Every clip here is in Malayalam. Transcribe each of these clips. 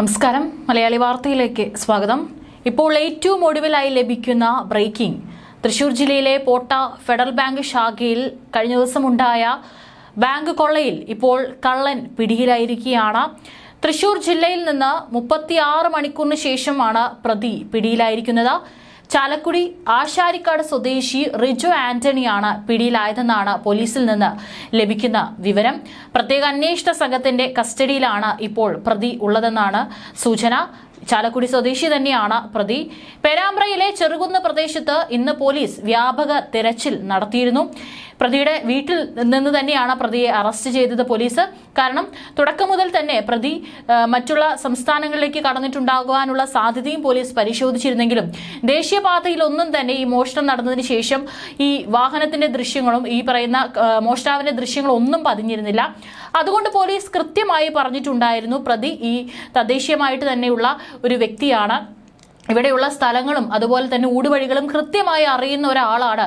നമസ്കാരം. മലയാളി വാർത്തയിലേക്ക് സ്വാഗതം. ഇപ്പോൾ ഏറ്റവും ഒടുവിലായി ലഭിക്കുന്ന ബ്രേക്കിംഗ് തൃശൂർ ജില്ലയിലെ പോട്ട ഫെഡറൽ ബാങ്ക് ശാഖയിൽ കഴിഞ്ഞ ദിവസമുണ്ടായ ബാങ്ക് കൊള്ളയിൽ ഇപ്പോൾ കള്ളൻ പിടിയിലായിരിക്കുകയാണ്. തൃശൂർ ജില്ലയിൽ നിന്ന് മുപ്പത്തിയാറ് മണിക്കൂറിന് ശേഷമാണ് പ്രതി പിടിയിലായിരിക്കുന്നത്. ചാലക്കുടി ആശാരിക്കാട് സ്വദേശി റിജു ആന്റണിയാണ് പിടിയിലായതെന്നാണ് പോലീസിൽ നിന്ന് ലഭിക്കുന്ന വിവരം. പ്രത്യേക അന്വേഷണ സംഘത്തിന്റെ കസ്റ്റഡിയിലാണ് ഇപ്പോൾ പ്രതി ഉള്ളതെന്നാണ് സൂചന. ചാലക്കുടി സ്വദേശി തന്നെയാണ് പ്രതി. പേരാമ്പ്രയിലെ ചെറുകുന്ന് പ്രദേശത്ത് ഇന്ന് പോലീസ് വ്യാപക തിരച്ചിൽ നടത്തിയിരുന്നു. പ്രതിയുടെ വീട്ടിൽ നിന്ന് തന്നെയാണ് പ്രതിയെ അറസ്റ്റ് ചെയ്തത് പോലീസ്. കാരണം തുടക്കം മുതൽ തന്നെ പ്രതി മറ്റുള്ള സംസ്ഥാനങ്ങളിലേക്ക് കടന്നിട്ടുണ്ടാകുവാനുള്ള സാധ്യതയും പോലീസ് പരിശോധിച്ചിരുന്നെങ്കിലും ദേശീയപാതയിൽ ഒന്നും തന്നെ ഈ മോഷണം നടന്നതിന് ശേഷം ഈ വാഹനത്തിന്റെ ദൃശ്യങ്ങളും ഈ പറയുന്ന മോഷ്ടാവിന്റെ ദൃശ്യങ്ങളും ഒന്നും പതിഞ്ഞിരുന്നില്ല. അതുകൊണ്ട് പോലീസ് കൃത്യമായി പറഞ്ഞിട്ടുണ്ടായിരുന്നു പ്രതി ഈ തദ്ദേശീയമായിട്ട് തന്നെയുള്ള ഒരു വ്യക്തിയാണ് ഇവിടെയുള്ള സ്ഥലങ്ങളും അതുപോലെ തന്നെ ഊടുവഴികളും കൃത്യമായി അറിയുന്ന ഒരാളാണ്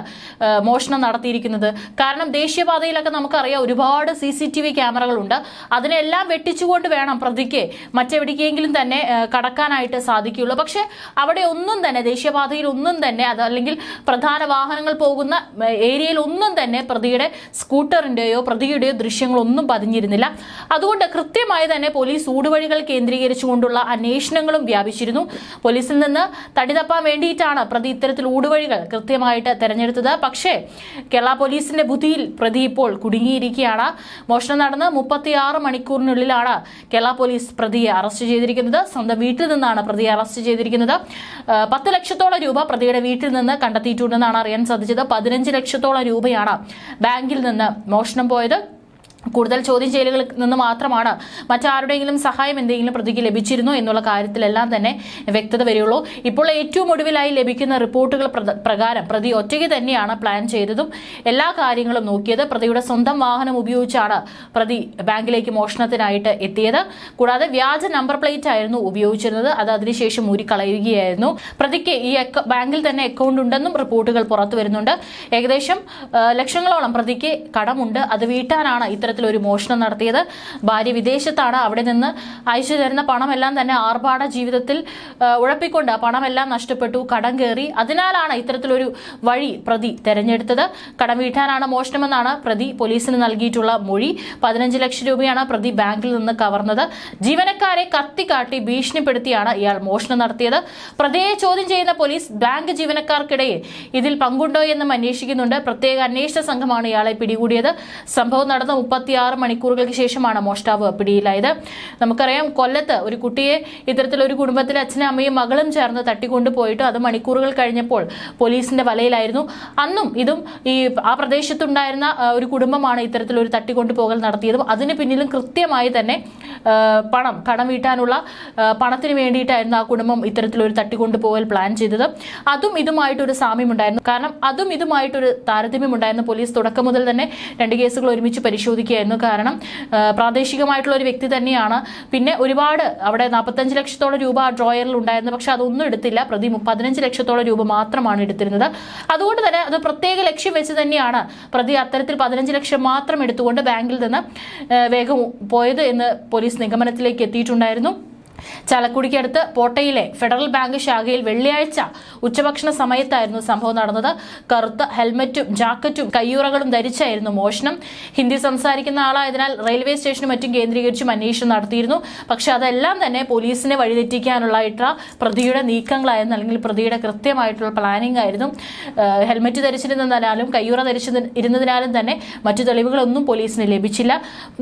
മോഷണം നടത്തിയിരിക്കുന്നത്. കാരണം ദേശീയപാതയിലൊക്കെ നമുക്കറിയാം ഒരുപാട് സി സി ടി വി ക്യാമറകളുണ്ട്. അതിനെല്ലാം വെട്ടിച്ചുകൊണ്ട് വേണം പ്രതിക്ക് മറ്റെവിടേക്കെങ്കിലും തന്നെ കടക്കാനായിട്ട് സാധിക്കുകയുള്ളൂ. പക്ഷേ അവിടെ ഒന്നും തന്നെ ദേശീയപാതയിൽ ഒന്നും തന്നെ അത് അല്ലെങ്കിൽ പ്രധാന വാഹനങ്ങൾ പോകുന്ന ഏരിയയിൽ ഒന്നും തന്നെ പ്രതിയുടെ സ്കൂട്ടറിന്റെയോ പ്രതിയുടെയോ ദൃശ്യങ്ങളൊന്നും പതിഞ്ഞിരുന്നില്ല. അതുകൊണ്ട് കൃത്യമായി തന്നെ പോലീസ് ഊടുവഴികൾ കേന്ദ്രീകരിച്ചുകൊണ്ടുള്ള അന്വേഷണങ്ങളും വ്യാപിച്ചിരുന്നു. പോലീസിൽ തടി തപ്പാൻ വേണ്ടിയിട്ടാണ് പ്രതി ഇത്തരത്തിൽ ഊടുവഴികൾ കൃത്യമായിട്ട് തെരഞ്ഞെടുത്തത്. പക്ഷേ കേരള പോലീസിന്റെ ബുദ്ധിയിൽ പ്രതി ഇപ്പോൾ കുടുങ്ങിയിരിക്കുകയാണ്. മോഷണം നടന്ന് മുപ്പത്തിയാറ് മണിക്കൂറിനുള്ളിലാണ് കേരള പോലീസ് പ്രതിയെ അറസ്റ്റ് ചെയ്തിരിക്കുന്നത്. സ്വന്തം വീട്ടിൽ നിന്നാണ് പ്രതിയെ അറസ്റ്റ് ചെയ്തിരിക്കുന്നത്. പത്ത് ലക്ഷത്തോളം രൂപ പ്രതിയുടെ വീട്ടിൽ നിന്ന് കണ്ടെത്തിയിട്ടുണ്ടെന്നാണ് അറിയാൻ സാധിച്ചത്. പതിനഞ്ച് ലക്ഷത്തോളം രൂപയാണ് ബാങ്കിൽ നിന്ന് മോഷണം പോയത്. കൂടുതൽ ചോദ്യം ചെയ്യലുകളിൽ നിന്ന് മാത്രമാണ് മറ്റാരുടെയെങ്കിലും സഹായം എന്തെങ്കിലും പ്രതിക്ക് ലഭിച്ചിരുന്നോ എന്നുള്ള കാര്യത്തിലെല്ലാം തന്നെ വ്യക്തത വരികയുള്ളൂ ഇപ്പോൾ ഏറ്റവും ഒടുവിലായി ലഭിക്കുന്ന റിപ്പോർട്ടുകൾ പ്രകാരം പ്രതി ഒറ്റയ്ക്ക് തന്നെയാണ് പ്ലാൻ ചെയ്തതും എല്ലാ കാര്യങ്ങളും നോക്കിയത്. പ്രതിയുടെ സ്വന്തം വാഹനം ഉപയോഗിച്ചാണ് പ്രതി ബാങ്കിലേക്ക് മോഷണത്തിനായിട്ട് എത്തിയത്. കൂടാതെ വ്യാജ നമ്പർ പ്ലേറ്റ് ആയിരുന്നു ഉപയോഗിച്ചിരുന്നത്. അത് അതിനുശേഷം ഊരിക്കളയുകയായിരുന്നു. പ്രതിക്ക് ഈ ബാങ്കിൽ തന്നെ അക്കൗണ്ട് ഉണ്ടെന്നും റിപ്പോർട്ടുകൾ പുറത്തു വരുന്നുണ്ട്. ഏകദേശം ലക്ഷങ്ങളോളം പ്രതിക്ക് കടമുണ്ട്. അത് വീട്ടാനാണ് ഇത്തരത്തിലൊരു മോഷണം നടത്തിയത്. ഭാര്യ വിദേശത്താണ്. അവിടെ നിന്ന് അയച്ചു തരുന്ന പണമെല്ലാം തന്നെ ആർഭാട ജീവിതത്തിൽ ഉഴപ്പിക്കൊണ്ട് പണമെല്ലാം നഷ്ടപ്പെട്ടു. കടം കയറി. അതിനാലാണ് ഇത്തരത്തിലൊരു വഴി പ്രതി തെരഞ്ഞെടുത്തത്. കടം വീട്ടാനാണ് മോഷണമെന്നാണ് പ്രതി പോലീസിന് നൽകിയിട്ടുള്ള മൊഴി. പതിനഞ്ച് ലക്ഷം രൂപയാണ് പ്രതി ബാങ്കിൽ നിന്ന് കവർന്നത്. ജീവനക്കാരെ കത്തിക്കാട്ടി ഭീഷണിപ്പെടുത്തിയാണ് ഇയാൾ മോഷണം നടത്തിയത്. പ്രതിയെ ചോദ്യം ചെയ്യുന്ന പോലീസ് ബാങ്ക് ജീവനക്കാർക്കിടയിൽ ഇതിൽ പങ്കുണ്ടോ എന്നും അന്വേഷിക്കുന്നുണ്ട്. പ്രത്യേക അന്വേഷണ സംഘമാണ് ഇയാളെ പിടികൂടിയത്. സംഭവം നടന്ന മുപ്പത്തിയാറ് മണിക്കൂറുകൾക്ക് ശേഷമാണ് മോഷ്ടാവ് പിടിയിലായത്. നമുക്കറിയാം കൊല്ലത്ത് ഒരു കുട്ടിയെ ഇത്തരത്തിലൊരു കുടുംബത്തിലെ അച്ഛനും അമ്മയും മകളും ചേർന്ന് തട്ടിക്കൊണ്ടുപോയിട്ട് അത് മണിക്കൂറുകൾ കഴിഞ്ഞപ്പോൾ പോലീസിന്റെ വലയിലായിരുന്നു. അന്നും ഇതും ഈ ആ പ്രദേശത്തുണ്ടായിരുന്ന ഒരു കുടുംബമാണ് ഇത്തരത്തിലൊരു തട്ടിക്കൊണ്ടു പോകൽ നടത്തിയതും. അതിന് പിന്നിലും കൃത്യമായി തന്നെ പണം കടം വീട്ടാനുള്ള പണത്തിന് വേണ്ടിയിട്ടായിരുന്നു ആ കുടുംബം ഇത്തരത്തിലൊരു തട്ടിക്കൊണ്ടു പോകൽ പ്ലാൻ ചെയ്തത്. അതും ഇതുമായിട്ടൊരു സാമ്യമുണ്ടായിരുന്നു. കാരണം അതും ഇതുമായിട്ടൊരു താരതമ്യമുണ്ടായിരുന്നു. പോലീസ് തുടക്കം മുതൽ തന്നെ രണ്ട് കേസുകൾ ഒരുമിച്ച് പരിശോധിക്കുകയായിരുന്നു. കാരണം പ്രാദേശികമായിട്ടുള്ള ഒരു വ്യക്തി തന്നെയാണ്. പിന്നെ ഒരുപാട് അവിടെ നാൽപ്പത്തഞ്ച് ലക്ഷത്തോളം രൂപ ആ ഡ്രോയറിൽ ഉണ്ടായിരുന്നു. പക്ഷെ അതൊന്നും എടുത്തില്ല. പ്രതി പതിനഞ്ച് ലക്ഷത്തോളം രൂപ മാത്രമാണ് എടുത്തിരുന്നത്. അതുകൊണ്ട് തന്നെ അത് പ്രത്യേക ലക്ഷ്യം വെച്ച് തന്നെയാണ് പ്രതി അത്തരത്തിൽ പതിനഞ്ച് ലക്ഷം മാത്രം എടുത്തുകൊണ്ട് ബാങ്കിൽ നിന്ന് വേഗം പോയത് എന്ന് പോലീസ് നിഗമനത്തിലേക്ക് എത്തിയിട്ടുണ്ടായിരുന്നു. ചാലക്കുടിക്കടുത്ത് പോട്ടയിലെ ഫെഡറൽ ബാങ്ക് ശാഖയിൽ വെള്ളിയാഴ്ച ഉച്ചഭക്ഷണ സമയത്തായിരുന്നു സംഭവം നടന്നത്. കറുത്ത ഹെൽമറ്റും ജാക്കറ്റും കയ്യുറകളും ധരിച്ചായിരുന്നു മോഷണം. ഹിന്ദി സംസാരിക്കുന്ന ആളായതിനാൽ റെയിൽവേ സ്റ്റേഷനും മറ്റും കേന്ദ്രീകരിച്ചും അന്വേഷണം നടത്തിയിരുന്നു. പക്ഷെ അതെല്ലാം തന്നെ പോലീസിനെ വഴിതെറ്റിക്കാനുള്ളതായിട്ടുള്ള പ്രതിയുടെ നീക്കങ്ങളായിരുന്നു അല്ലെങ്കിൽ പ്രതിയുടെ കൃത്യമായിട്ടുള്ള പ്ലാനിംഗ് ആയിരുന്നു. ഹെൽമറ്റ് ധരിച്ചിരുന്നതിനാലും കയ്യുറ ധരിച്ചിരുന്നതിനാലും തന്നെ മറ്റു തെളിവുകളൊന്നും പോലീസിന് ലഭിച്ചില്ല.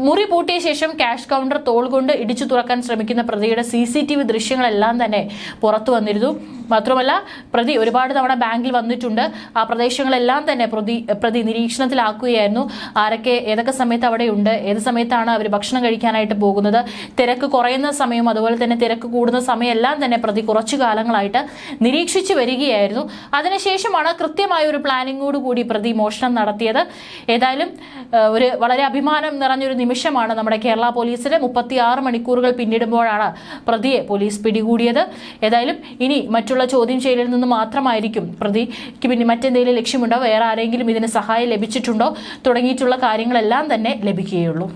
മുറി പൂട്ടിയ ശേഷം ക്യാഷ് കൗണ്ടർ തോൾ കൊണ്ട് ഇടിച്ചു തുറക്കാൻ ശ്രമിക്കുന്ന പ്രതിയുടെ സി സി ടി വി ദൃശ്യങ്ങളെല്ലാം തന്നെ പുറത്തു വന്നിരുന്നു. മാത്രമല്ല പ്രതി ഒരുപാട് തവണ ബാങ്കിൽ വന്നിട്ടുണ്ട്. ആ പ്രദേശങ്ങളെല്ലാം തന്നെ പ്രതി പ്രതി നിരീക്ഷണത്തിലാക്കുകയായിരുന്നു. ആരൊക്കെ ഏതൊക്കെ സമയത്ത് അവിടെ ഉണ്ട് ഏത് സമയത്താണ് അവർ ഭക്ഷണം കഴിക്കാനായിട്ട് പോകുന്നത് തിരക്ക് കുറയുന്ന സമയവും അതുപോലെ തന്നെ തിരക്ക് കൂടുന്ന സമയമെല്ലാം തന്നെ പ്രതി കുറച്ചു കാലങ്ങളായിട്ട് നിരീക്ഷിച്ചു വരികയായിരുന്നു. അതിനുശേഷമാണ് കൃത്യമായ ഒരു പ്ലാനിങ്ങോടുകൂടി പ്രതി മോഷണം നടത്തിയത്. ഏതായാലും ഒരു വളരെ അഭിമാനം നിറഞ്ഞൊരു നിമിഷമാണ് നമ്മുടെ കേരള പോലീസിന് മുപ്പത്തിയാറ് മണിക്കൂറുകൾ പിന്നിടുമ്പോഴാണ് പ്രതിയെ പോലീസ് പിടികൂടിയത്. ഏതായാലും ഇനി മറ്റുള്ള ചോദ്യം ചെയ്യലിൽ നിന്ന് മാത്രമായിരിക്കും പ്രതിക്ക് പിന്നെ മറ്റെന്തെങ്കിലും ലക്ഷ്യമുണ്ടോ? വേറെ ആരെങ്കിലും ഇതിന് സഹായം ലഭിച്ചിട്ടുണ്ടോ? തുടങ്ങിയിട്ടുള്ള കാര്യങ്ങളെല്ലാം തന്നെ ലഭിക്കുകയുള്ളൂ.